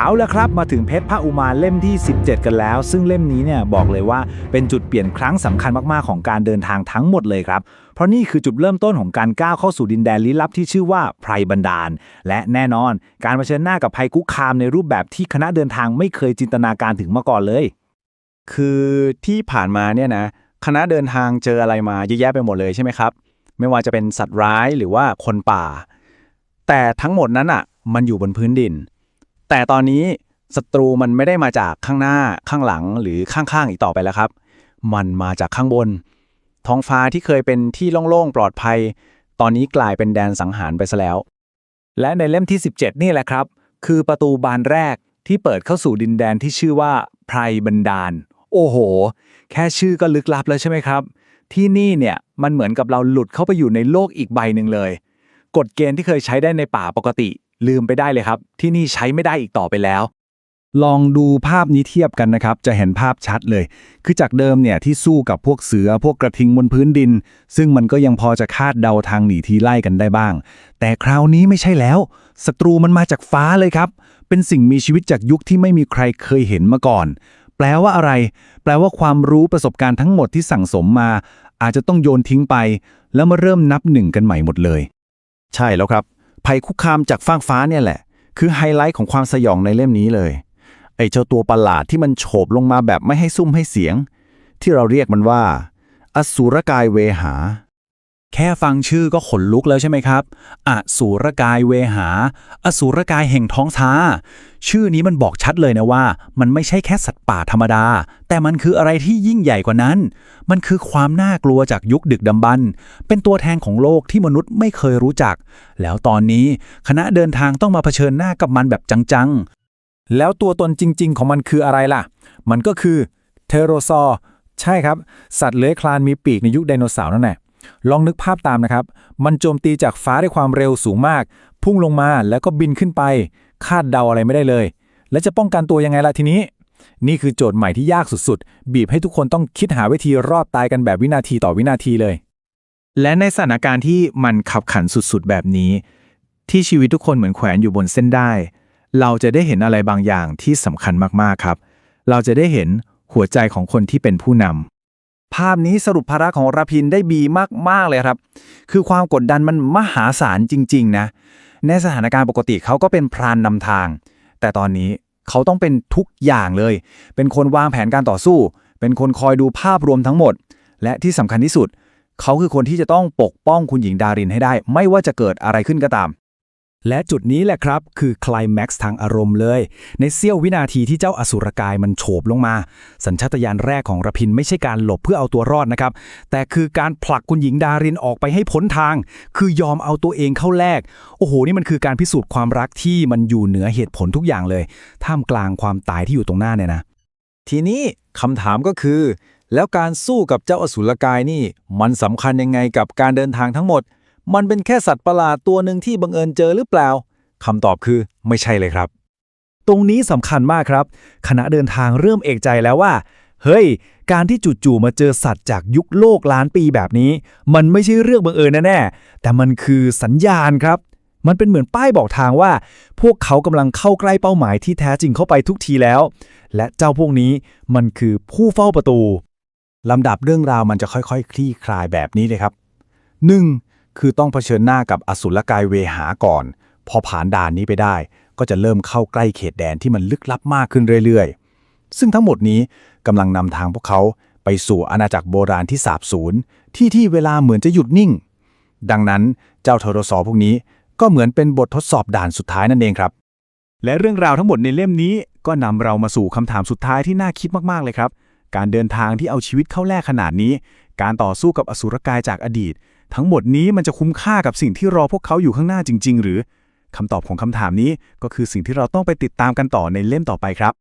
เอาละครับมาถึงเพชรพระอุมาเล่มที่ 17 กันแล้ว ซึ่งเล่มนี้เนี่ยบอกเลยว่าเป็นจุดเปลี่ยนครั้งสำคัญมากๆของการเดินทางทั้งหมดเลยครับ เพราะนี่คือจุดเริ่มต้นของการก้าวเข้าสู่ดินแดนลี้ลับที่ชื่อว่าไพรบันดาล และแน่นอนการเผชิญหน้ากับภัยคุกคามในรูปแบบที่คณะเดินทางไม่เคยจินตนาการถึงมาก่อนเลย คือที่ผ่านมาเนี่ยนะคณะเดินทางเจออะไรมาเยอะแยะไปหมดเลยใช่ไหมครับ ไม่ว่าจะเป็นสัตว์ร้ายหรือว่าคนป่า แต่ทั้งหมดนั้นอะมันอยู่บนพื้นดิน แต่ตอนนี้ศัตรูมันไม่ได้มาจากข้างหน้าข้างหลังหรือข้างๆอีกต่อไปแล้วครับ มันมาจากข้างบน ท้องฟ้าที่เคยเป็นที่โล่งๆปลอดภัย ตอนนี้กลายเป็นแดนสังหารไปซะแล้ว และในเล่มที่ 17 นี่แหละครับ คือประตูบานแรกที่เปิดเข้าสู่ดินแดนที่ชื่อว่าไพรบันดาล โอ้โห แค่ชื่อก็ลึกลับแล้วใช่ไหมครับ ที่นี่เนี่ยมันเหมือนกับเราหลุดเข้าไปอยู่ในโลกอีกใบหนึ่งเลย กฎเกณฑ์ที่เคยใช้ได้ในป่าปกติ ลืมไปได้เลยครับ ที่นี่ใช้ไม่ได้อีกต่อไปแล้ว ลองดูภาพนี้เทียบกันนะครับ จะเห็นภาพชัดเลย คือจากเดิมเนี่ยที่สู้กับพวกเสือพวกกระทิงบนพื้นดิน ซึ่งมันก็ยังพอจะคาดเดาทางหนีทีไล่กันได้บ้าง แต่คราวนี้ไม่ใช่แล้วศัตรูมันมาจากฟ้าเลยครับ เป็นสิ่งมีชีวิตจากยุคที่ไม่มีใครเคยเห็นมาก่อน แปลว่าอะไร แปลว่าความรู้ประสบการณ์ทั้งหมดที่สั่งสมมา อาจจะต้องโยนทิ้งไป แล้วมาเริ่มนับหนึ่งกันใหม่หมดเลย ใช่แล้วครับ ภัยคุกคามจากฟากฟ้าเนี่ยแหละ คือไฮไลท์ของความสยองในเล่มนี้เลย ไอ้เจ้าตัวประหลาดที่มันโฉบลงมาแบบไม่ให้ซุ่มให้เสียง ที่เราเรียกมันว่า อสูรกายเวหา แค่ฟังชื่อก็ขนลุกแล้วใช่ไหมครับ อสูรกายเวหา อสูรกายแห่งท้องท้า ชื่อนี้มันบอกชัดเลยนะว่า มันไม่ใช่แค่สัตว์ป่าธรรมดา แต่มันคืออะไรที่ยิ่งใหญ่กว่านั้น มันคือความน่ากลัวจากยุคดึกดำบรรพ์เป็นตัวแทนของโลกที่มนุษย์ไม่เคยรู้จัก แล้วตอนนี้คณะเดินทางต้องมาเผชิญหน้ากับมันแบบจังๆ แล้วตัวตนจริง ๆ ของมันคืออะไรล่ะ มันก็คือเทโรซอร์ใช่ครับ สัตว์เลื้อยคลานมีปีกในยุคไดโนเสาร์นั่นแหละ ลองนึกภาพตามนะครับ มันโจมตีจากฟ้าด้วยความเร็วสูงมาก พุ่งลงมาแล้วก็บินขึ้นไป คาดเดาอะไรไม่ได้เลย แล้วจะป้องกันตัวยังไงล่ะทีนี้ นี่คือโจทย์ใหม่ที่ยากสุดๆ บีบให้ทุกคนต้องคิดหาวิธีรอดตายกันแบบวินาทีต่อวินาทีเลย และในสถานการณ์ที่มันขับขันสุดๆ แบบนี้ ที่ชีวิตทุกคนเหมือนแขวนอยู่บนเส้นได้ เราจะได้เห็นอะไรบางอย่างที่สำคัญมากๆครับ เราจะได้เห็นหัวใจของคนที่เป็นผู้นำ ภาพนี้สรุปภาระของราพินได้บีมาก ๆ เลยครับ คือความกดดันมันมหาศาลจริง ๆ นะ ในสถานการณ์ปกติเขาก็เป็นพรานนำทาง แต่ตอนนี้เขาต้องเป็นทุกอย่างเลย เป็นคนวางแผนการต่อสู้ เป็นคนคอยดูภาพรวมทั้งหมด และที่สำคัญที่สุด เขาคือคนที่จะต้องปกป้องคุณหญิงดารินให้ได้ ไม่ว่าจะเกิดอะไรขึ้นก็ตาม และจุดนี้แหละครับ คือคลแม็กซ์ทางอารมณ์เลย ในเสี้ยววินาทีที่เจ้าอสุรกายมันโฉบลงมา สัญชาตญาณแรกของระพินไม่ใช่การหลบเพื่อเอาตัวรอดนะครับ แต่คือการผลักคุณหญิงดารินออกไปให้พ้นทาง คือยอมเอาตัวเองเข้าแลกโอ้โห นี่มันคือการพิสูจน์ความรักที่มันอยู่เหนือเหตุผลทุกอย่างเลย ท่ามกลางความตายที่อยู่ตรงหน้าเนี่ยนะทีนี้คำถามก็คือ แล้วการสู้กับเจ้าอสุรกายนี่ มันสำคัญยังไงกับการเดินทางทั้งหมด มันเป็นแค่สัตว์ประหลาดตัวหนึ่งที่บังเอิญเจอหรือเปล่าคำตอบคือไม่ใช่เลยครับ ตรงนี้สำคัญมากครับ คณะเดินทางเริ่มเอกใจแล้วว่า เฮ้ย การที่จู่ๆมาเจอสัตว์จากยุคโลกล้านปีแบบนี้ มันไม่ใช่เรื่องบังเอิญแน่ๆแต่มันคือสัญญาณครับ มันเป็นเหมือนป้ายบอกทางว่า พวกเขากำลังเข้าใกล้เป้าหมายที่แท้จริงเข้าไปทุกทีแล้ว และเจ้าพวกนี้มันคือผู้เฝ้าประตูลำดับเรื่องราวมันจะค่อยๆ คลี่คลายแบบนี้เลยครับ 1. คือต้องเผชิญหน้ากับอสุรกายเวหาก่อน พอผ่านด่านนี้ไปได้ ก็จะเริ่มเข้าใกล้เขตแดนที่มันลึกลับมากขึ้นเรื่อยๆ ซึ่งทั้งหมดนี้กำลังนำทางพวกเขาไปสู่อาณาจักรโบราณที่สาบสูญที่ที่เวลาเหมือนจะหยุดนิ่ง ดังนั้นเจ้าทรสอพวกนี้ก็เหมือนเป็นบททดสอบด่านสุดท้ายนั่นเองครับ และเรื่องราวทั้งหมดในเล่มนี้ก็นำเรามาสู่คำถามสุดท้ายที่น่าคิดมากๆเลยครับ การเดินทางที่เอาชีวิตเข้าแลกขนาดนี้ การต่อสู้กับอสุรกายจากอดีต ทั้งหมดนี้มันจะคุ้มค่ากับสิ่งที่รอพวกเขาอยู่ข้างหน้าจริง ๆ หรือคำตอบของคำถามนี้ก็คือสิ่งที่เราต้องไปติดตามกันต่อในเล่มต่อไปครับ